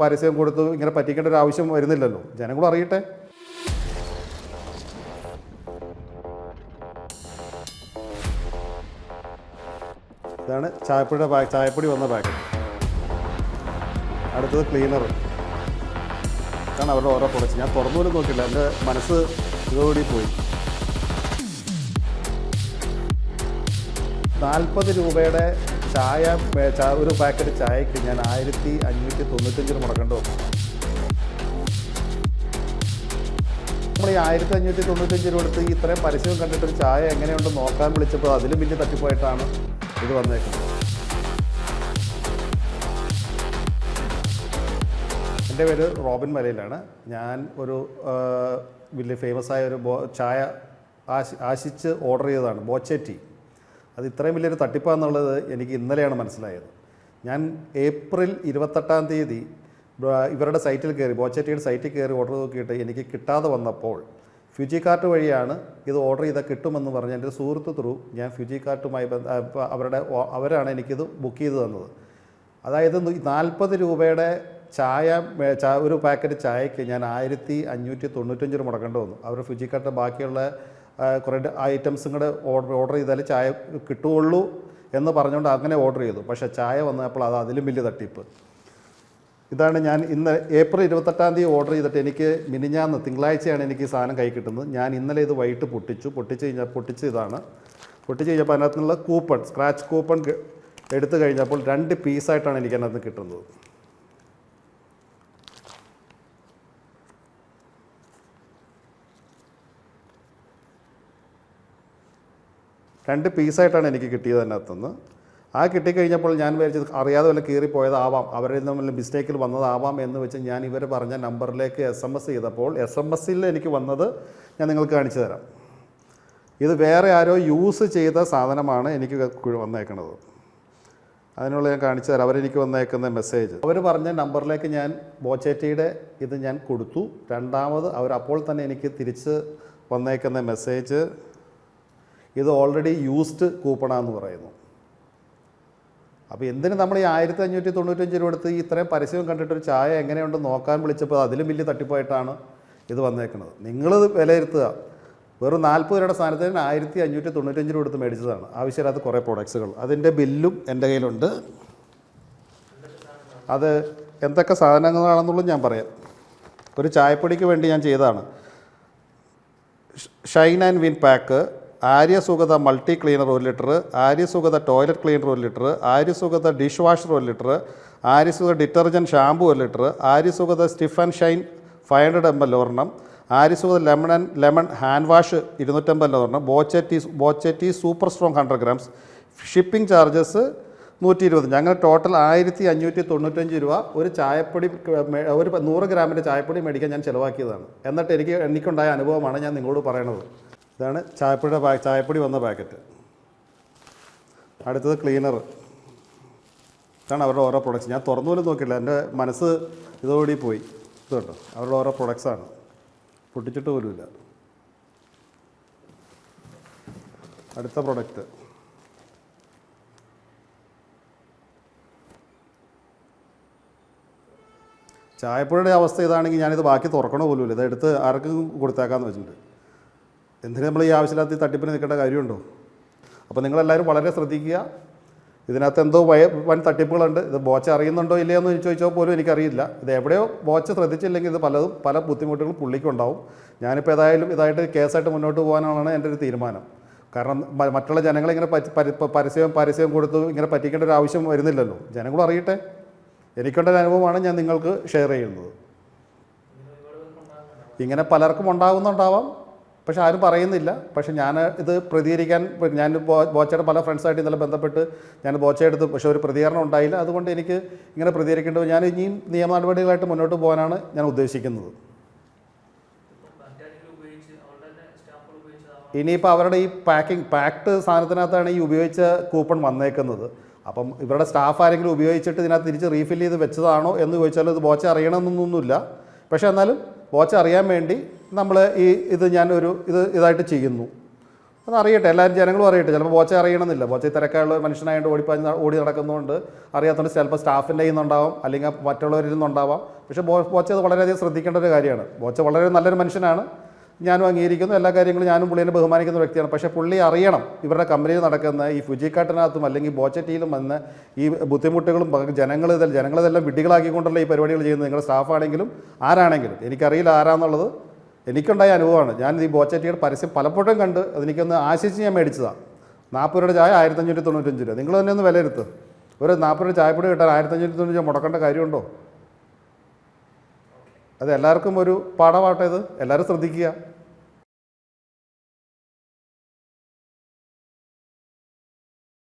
പരസ്യം കൊടുത്ത് ഇങ്ങനെ പറ്റിക്കേണ്ട ഒരു ആവശ്യം വരുന്നില്ലല്ലോ. ജനങ്ങളും അറിയട്ടെ. ഇതാണ് ചായപ്പൊടിയുടെ പാക്ക് ചായപ്പൊടി വന്ന പാക്കറ്റ്. അടുത്തത് ക്ലീനർ. ഇതാണ് അവരുടെ ഓരോ പ്രൊഡക്ട്സ് ഞാൻ തുറന്നു പോലും നോക്കില്ല എന്റെ മനസ്സ് ഇതോടി പോയി. നാൽപ്പത് രൂപയുടെ ചായ ഒരു പാക്കറ്റ് ചായക്ക് ഞാൻ ആയിരത്തി അഞ്ഞൂറ്റി തൊണ്ണൂറ്റഞ്ച് മുടക്കേണ്ടി വന്നു. നമ്മൾ ഈ ആയിരത്തി അഞ്ഞൂറ്റി തൊണ്ണൂറ്റഞ്ച് രൂപ ഇത്രയും പരസ്യം കണ്ടിട്ട് ഒരു ചായ എങ്ങനെയുണ്ട് നോക്കാൻ വിളിച്ചപ്പോൾ അതിലും വലിയ തട്ടിപ്പായിട്ടാണ് ഇത് വന്നേക്കുന്നത്. എന്റെ പേര് റോബിൻ മലയിലാണ്. ഞാൻ ഒരു വലിയ ഫേമസ് ആയ ഒരു ബോ ചായ ആശിച്ച് ഓർഡർ ചെയ്തതാണ്. ബോച്ചേറ്റി. അത് ഇത്രയും വലിയൊരു തട്ടിപ്പാന്നുള്ളത് എനിക്ക് ഇന്നലെയാണ് മനസ്സിലായത്. ഞാൻ ഏപ്രിൽ ഇരുപത്തെട്ടാം തീയതി ഇവരുടെ സൈറ്റിൽ കയറി ബോച്ചേട്ടിയുടെ സൈറ്റിൽ കയറി ഓർഡർ നോക്കിയിട്ട് എനിക്ക് കിട്ടാതെ വന്നപ്പോൾ ഫ്യൂജി കാർട്ട് വഴിയാണ് ഇത് ഓർഡർ ചെയ്താൽ കിട്ടുമെന്ന് പറഞ്ഞ് എന്റെ സുഹൃത്ത് ത്രൂ ഞാൻ ഫ്യൂജി കാർട്ടുമായി അവരുടെ അവരാണ് എനിക്കിത് ബുക്ക് ചെയ്ത് തന്നത്. അതായത് നാൽപ്പത് രൂപയുടെ ചായ ഒരു പാക്കറ്റ് ചായക്ക് ഞാൻ ആയിരത്തി അഞ്ഞൂറ്റി തൊണ്ണൂറ്റഞ്ച് രൂപ മുടക്കേണ്ടി വന്നു. അവർ കാർട്ട് ബാക്കിയുള്ള കുറേ ഐറ്റംസ് കൂടെ ഓർഡർ ഓർഡർ ചെയ്താൽ ചായ കിട്ടുകയുള്ളൂ എന്ന് പറഞ്ഞുകൊണ്ട് അങ്ങനെ ഓർഡർ ചെയ്തു. പക്ഷേ ചായ വന്നപ്പോൾ അത് അതിലും വലിയ തട്ടിപ്പ്. ഇതാണ് ഞാൻ ഇന്ന് ഏപ്രിൽ ഇരുപത്തെട്ടാം തീയതി ഓർഡർ ചെയ്തിട്ട് എനിക്ക് മിനിഞ്ഞാന്ന് തിങ്കളാഴ്ചയാണ് എനിക്ക് ഈ സാധനം കൈ കിട്ടുന്നത്. ഞാൻ ഇന്നലെ ഇത് വൈകിട്ട് പൊട്ടിച്ചു. പൊട്ടിച്ച് കഴിഞ്ഞാൽ പൊട്ടിച്ച് ഇതാണ്. പൊട്ടിച്ച് കഴിഞ്ഞപ്പോൾ അതിനകത്തുനിന്നുള്ള കൂപ്പൺ സ്ക്രാച്ച് കൂപ്പൺ എടുത്തു കഴിഞ്ഞപ്പോൾ രണ്ട് പീസായിട്ടാണ് എനിക്ക് അതിനകത്ത് കിട്ടുന്നത്. രണ്ട് പീസായിട്ടാണ് എനിക്ക് കിട്ടിയത് അതിനകത്തുനിന്ന്. ആ കിട്ടിക്കഴിഞ്ഞപ്പോൾ ഞാൻ വിചാരിച്ചത് അറിയാതെ വല്ല കീറിപ്പോയതാവാം അവരിൽ നിന്ന് മിസ്റ്റേക്കിൽ വന്നതാവാം എന്ന് വെച്ച് ഞാൻ ഇവർ പറഞ്ഞ നമ്പറിലേക്ക് എസ് എം എസ് ചെയ്തപ്പോൾ എസ് എം എസ്സിൽ എനിക്ക് വന്നത് ഞാൻ നിങ്ങൾക്ക് കാണിച്ചു തരാം. ഇത് വേറെ ആരോ യൂസ് ചെയ്ത സാധനമാണ് എനിക്ക് വന്നേക്കുന്നത് അതിനുള്ള ഞാൻ കാണിച്ചു തരാം അവരെനിക്ക് വന്നേക്കുന്ന മെസ്സേജ് അവർ പറഞ്ഞ നമ്പറിലേക്ക് ഞാൻ ബോച്ചേറ്റിയുടെ ഇത് ഞാൻ കൊടുത്തു. രണ്ടാമത് അവരപ്പോൾ തന്നെ എനിക്ക് തിരിച്ച് വന്നേക്കുന്ന മെസ്സേജ് ഇത് ഓൾറെഡി യൂസ്ഡ് കൂപ്പണാന്ന് പറയുന്നു. അപ്പോൾ എന്തിന് നമ്മൾ ഈ ആയിരത്തി അഞ്ഞൂറ്റി തൊണ്ണൂറ്റഞ്ച് രൂപ എടുത്ത് ഇത്രയും പരസ്യം കണ്ടിട്ടൊരു ചായ എങ്ങനെയുണ്ടെന്ന് നോക്കാൻ വിളിച്ചപ്പോൾ അതിലും വലിയ തട്ടിപ്പായിട്ടാണ് ഇത് വന്നേക്കുന്നത്. നിങ്ങൾ വിലയിരുത്തുക. വെറും നാൽപ്പത് രൂപയുടെ സ്ഥാനത്തിന് ആയിരത്തി അഞ്ഞൂറ്റി തൊണ്ണൂറ്റഞ്ച് രൂപ എടുത്ത് മേടിച്ചതാണ്. ആവശ്യമില്ലാത്ത കുറേ പ്രോഡക്ട്സുകൾ അതിന്റെ ബില്ലും എന്റെ കയ്യിലുണ്ട്. അത് എന്തൊക്കെ സാധനങ്ങളാണെന്നുള്ളത് ഞാൻ പറയാം. ഒരു ചായപ്പൊടിക്ക് വേണ്ടി ഞാൻ ചെയ്തതാണ്. Shine and win pack Aryasugatha multi cleaner ഒരു ലിറ്റർ ആര്യസുഗത ടോയ്ലറ്റ് ക്ലീനർ ഒരു ലിറ്റർ ആര്യസുഗത ഡിഷ് വാഷർ ഒരു ലിറ്റർ ആര്യസുഗത ഡിറ്റർജന്റ് ഷാമ്പു ഒരു litre Aryasugatha stiff and shine five hundred M L ഒരെണ്ണം Aryasugatha lemon and lemon hand wash ഇരുന്നൂറ്റമ്പത് ഒരെണ്ണം ബോച്ചറ്റി ബോച്ചറ്റി super strong hundred grams shipping charges നൂറ്റി ഇരുപത് ഞങ്ങൾ ടോട്ടൽ ആയിരത്തി അഞ്ഞൂറ്റി തൊണ്ണൂറ്റഞ്ച് രൂപ ഒരു ചായപ്പൊടി ഒരു നൂറ് ഗ്രാമിന്റെ ചായപ്പൊടി മേടിക്കാൻ ഞാൻ ചിലവാക്കിയതാണ്. എന്നിട്ട് എനിക്ക് എനിക്കുണ്ടായ അനുഭവമാണ് ഞാൻ നിങ്ങളോട് പറയണത്. ഇതാണ് ചായപ്പൊടിയുടെ പാ ചായപ്പൊടി വന്ന പാക്കറ്റ്. അടുത്തത് ക്ലീനർ ഇതാണ് അവരുടെ ഓരോ പ്രൊഡക്ട്സ് ഞാൻ തുറന്നു പോലും നോക്കില്ല എന്റെ മനസ്സ് ഇതോടുകൂടി പോയി. ഇത് അവരുടെ ഓരോ പ്രൊഡക്ട്സാണ് പൊട്ടിച്ചിട്ട് പോലുമില്ല അടുത്ത പ്രൊഡക്റ്റ് ചായപ്പൊടിയുടെ അവസ്ഥ ഇതാണെങ്കിൽ ഞാനിത് ബാക്കി തുറക്കണ പോലുമില്ല ഇത് എടുത്ത് ആർക്കും കൊടുത്തേക്കാന്ന് വെച്ചിട്ടുണ്ട്. എന്തിനു നമ്മൾ ഈ ആവശ്യമില്ലാത്ത തട്ടിപ്പിന് നിൽക്കേണ്ട കാര്യമുണ്ടോ? അപ്പോൾ നിങ്ങളെല്ലാവരും വളരെ ശ്രദ്ധിക്കുക. ഇതിനകത്ത് എന്തോ വയ വൻ തട്ടിപ്പുകളുണ്ട്. ഇത് ബോച്ച അറിയുന്നുണ്ടോ ഇല്ലയോ എന്ന് ചോദിച്ചാൽ പോലും എനിക്കറിയില്ല. ഇത് എവിടെയോ ബോച്ച ശ്രദ്ധിച്ചില്ലെങ്കിൽ ഇത് പലതും പല ബുദ്ധിമുട്ടുകളും പുള്ളിക്കുണ്ടാവും ഞാനിപ്പോൾ ഏതായാലും ഇതായിട്ട് കേസായിട്ട് മുന്നോട്ട് പോകാനാണ് എന്റെ ഒരു തീരുമാനം. കാരണം മറ്റുള്ള ജനങ്ങളെ ഇങ്ങനെ പരസ്യം പരസ്യം കൊടുത്ത് ഇങ്ങനെ പറ്റിക്കേണ്ട ഒരു ആവശ്യം വരുന്നില്ലല്ലോ. ജനങ്ങളും അറിയട്ടെ. എനിക്കുണ്ടൊരു അനുഭവമാണ് ഞാൻ നിങ്ങൾക്ക് ഷെയർ ചെയ്യുന്നത്. ഇങ്ങനെ പലർക്കും ഉണ്ടാകുന്നുണ്ടാവാം പക്ഷെ ആരും പറയുന്നില്ല. പക്ഷെ ഞാൻ ഇത് പ്രതികരിക്കാൻ ഞാൻ ബോച്ചയുടെ പല ഫ്രണ്ട്സായിട്ട് ഇന്നലെ ബന്ധപ്പെട്ട് ഞാൻ ബോച്ചയെടുത്ത് പക്ഷേ ഒരു പ്രതികരണം ഉണ്ടായില്ല. അതുകൊണ്ട് എനിക്ക് ഇങ്ങനെ പ്രതികരിക്കേണ്ടത് ഞാൻ ഇനിയും നിയമ നടപടികളായിട്ട് മുന്നോട്ട് പോകാനാണ് ഞാൻ ഉദ്ദേശിക്കുന്നത്. ഇനിയിപ്പോൾ അവരുടെ ഈ പാക്കിംഗ് പാക്ഡ് സാധനത്തിനകത്താണ് ഈ ഉപയോഗിച്ച കൂപ്പൺ വന്നേക്കുന്നത്. അപ്പം ഇവരുടെ സ്റ്റാഫ് ആരെങ്കിലും ഉപയോഗിച്ചിട്ട് ഇതിനകത്ത് തിരിച്ച് റീഫിൽ ചെയ്ത് വെച്ചതാണോ എന്ന് ചോദിച്ചാൽ ഇത് ബോച്ച അറിയണമെന്നൊന്നുമില്ല. പക്ഷേ എന്നാലും ബോച്ച അറിയാൻ വേണ്ടി നമ്മൾ ഈ ഇത് ഞാൻ ഒരു ഇത് ഇതായിട്ട് ചെയ്യുന്നു. അത് അറിയട്ടെ എല്ലാവരും ജനങ്ങളും അറിയട്ടെ. ചിലപ്പോൾ ബോച്ച അറിയണമെന്നില്ല. ബോച്ച തിരക്കായുള്ള മനുഷ്യനായിട്ട് ഓടിപ്പാഞ്ഞ് ഓടി നടക്കുന്നതുകൊണ്ട് അറിയാത്തതുകൊണ്ട് ചിലപ്പോൾ സ്റ്റാഫിന്റെ കയ്യിൽ നിന്നുണ്ടാവാം അല്ലെങ്കിൽ മറ്റുള്ളവരിൽ നിന്നുണ്ടാവാം. പക്ഷേ ബോ ബോച്ച അത് വളരെയധികം ശ്രദ്ധിക്കേണ്ട ഒരു കാര്യമാണ്. ബോച്ച വളരെ നല്ലൊരു മനുഷ്യനാണ്. ഞാനും അംഗീകരിക്കുന്നു. എല്ലാ കാര്യങ്ങളും ഞാനും പുള്ളിനെ ബഹുമാനിക്കുന്ന വ്യക്തിയാണ്. പക്ഷേ പുള്ളി അറിയണം ഇവരുടെ കമ്പനിയിൽ നടക്കുന്ന ഈ ഫുജിക്കാട്ടിനകത്തും അല്ലെങ്കിൽ ബോച്ചറ്റിയിലും വന്ന് ഈ ബുദ്ധിമുട്ടുകളും ജനങ്ങൾ ജനങ്ങളിതെല്ലാം വിഡ്ഢികളാക്കിക്കൊണ്ടുള്ള ഈ പരിപാടികൾ ചെയ്യുന്നത് നിങ്ങളുടെ സ്റ്റാഫാണെങ്കിലും ആരാണെങ്കിലും. എനിക്കറിയില്ല ആരാന്നുള്ളത്. എനിക്കുണ്ടായ അനുഭവമാണ്. ഞാൻ ഈ ബോച്ചറ്റിയുടെ പരസ്യം പലപ്പോഴും കണ്ട് അതെനിക്കൊന്ന് ആശിച്ച് ഞാൻ മേടിച്ചതാണ് നാൽപ്പത് രൂപയുടെ ചായ ആയിരത്തഞ്ഞൂറ്റി തൊണ്ണൂറ്റഞ്ച് രൂപ നിങ്ങൾ തന്നെ ഒന്ന് വിലയിരുത്ത്. ഒരു നാൽപ്പത് രൂപ ചായപ്പൊടി കിട്ടാൻ ആയിരത്തഞ്ഞൂറ്റി തൊണ്ണൂറ്റി മുടക്കേണ്ട കാര്യമുണ്ടോ? അത് എല്ലാവർക്കും ഒരു പാഠമാട്ടെ ഇത്. എല്ലാവരും ശ്രദ്ധിക്കുക.